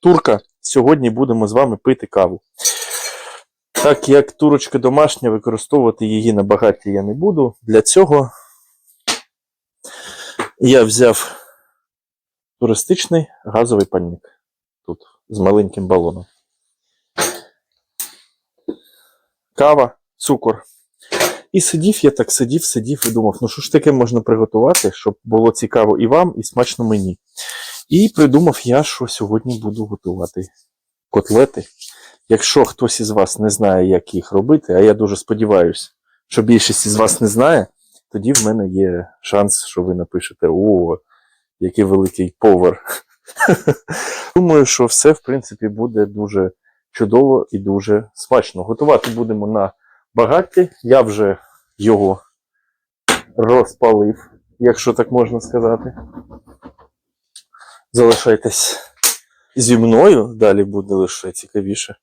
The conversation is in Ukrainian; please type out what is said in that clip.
турка. Сьогодні будемо з вами пити каву. Так як турочка домашня, використовувати її на багаті я не буду. Для цього я взяв туристичний газовий пальник тут з маленьким балоном. Кава, цукор. І сидів, я так сидів, сидів і думав, ну що ж таке можна приготувати, щоб було цікаво і вам, і смачно мені. І придумав я, що сьогодні буду готувати котлети. Якщо хтось із вас не знає, як їх робити, а я дуже сподіваюся, що більшість із вас не знає, тоді в мене є шанс, що ви напишете: О, який великий повар. Думаю, що все, в принципі, буде дуже чудово і дуже смачно. Готувати будемо на багатті. Я вже його розпалив, якщо так можна сказати. Залишайтесь зі мною, далі буде лише цікавіше.